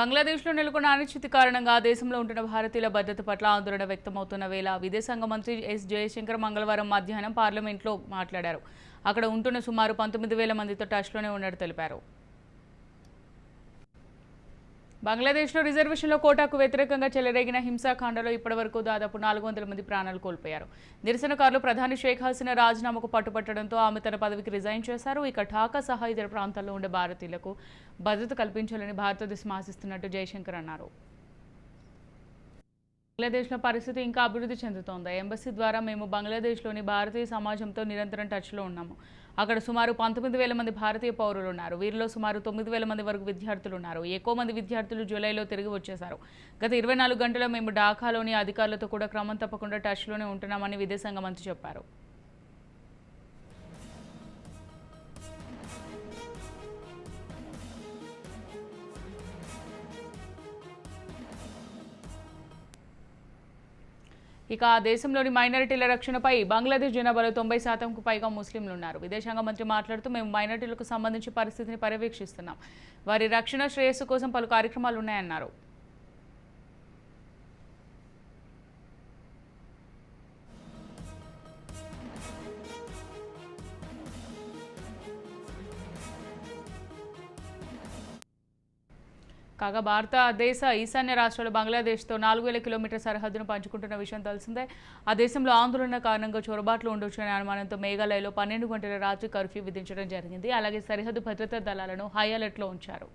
బంగ్లాదేశ్లో నెలకొన్న అనిశ్చితి కారణంగా ఆ దేశంలో ఉంటున్న భారతీయుల భద్రత పట్ల ఆందోళన వ్యక్తమవుతున్న వేళ విదేశాంగ మంత్రి ఎస్ జయశంకర్ మంగళవారం మధ్యాహ్నం పార్లమెంట్లో మాట్లాడారు. అక్కడ ఉంటున్న సుమారు పంతొమ్మిది వేల మందితో టచ్లోనే ఉన్నట్టు తెలిపారు. బంగ్లాదేశ్లో రిజర్వేషన్లో కోటాకు వ్యతిరేకంగా చెలరేగిన హింసాకాండలో ఇప్పటివరకు దాదాపు నాలుగు వందల మంది ప్రాణాలు కోల్పోయారు. నిరసనకారులు ప్రధాని షేక్ హసీనా రాజీనామాకు పట్టుపట్టడంతో ఆమె తన పదవికి రిజైన్ చేశారు. ఇక ఢాకా సహా ఇతర ప్రాంతాల్లో ఉండే భారతీయులకు భద్రత కల్పించాలని భారతదేశం ఆశిస్తున్నట్టు జయశంకర్ అన్నారు. బంగ్లాదేశ్లో పరిస్థితి ఇంకా అభివృద్ధి చెందుతోంది. ఎంబసీ ద్వారా మేము బంగ్లాదేశ్లోని భారతీయ సమాజంతో నిరంతరం టచ్లో ఉన్నాము. అక్కడ సుమారు పంతొమ్మిది వేల మంది భారతీయ పౌరులు ఉన్నారు. వీరిలో సుమారు తొమ్మిది వేల మంది వరకు విద్యార్థులు ఉన్నారు. ఎక్కువ మంది విద్యార్థులు జూలైలో తిరిగి వచ్చేశారు. గత ఇరవై నాలుగు గంటల్లో మేము ఢాకాలోని అధికారులతో కూడా క్రమం తప్పకుండా టచ్లోనే ఉంటున్నామని విదేశాంగ మంత్రి చెప్పారు. ఇక ఆ దేశంలోని మైనారిటీల రక్షణపై బంగ్లాదేశ్ జనాభాలో తొంభై శాతంకు పైగా ముస్లింలు ఉన్నారు విదేశాంగ మంత్రి మాట్లాడుతూ మేము మైనారిటీలకు సంబంధించి పరిస్థితిని పర్యవేక్షిస్తున్నాం. వారి రక్షణ శ్రేయస్సు కోసం పలు కార్యక్రమాలు ఉన్నాయన్నారు. కాగా భారతదేశ ఈశాన్య రాష్ట్రాలు బంగ్లాదేశ్తో నాలుగు వేల కిలోమీటర్ సరిహద్దును పంచుకుంటున్న విషయం తెలిసిందే. ఆ దేశంలో ఆందోళన కారణంగా చొరబాట్లు ఉండొచ్చనే అనుమానంతో మేఘాలయలో పన్నెండు గంటల రాత్రి కర్ఫ్యూ విధించడం జరిగింది. అలాగే సరిహద్దు భద్రతా దళాలను హై అలర్ట్లో ఉంచారు.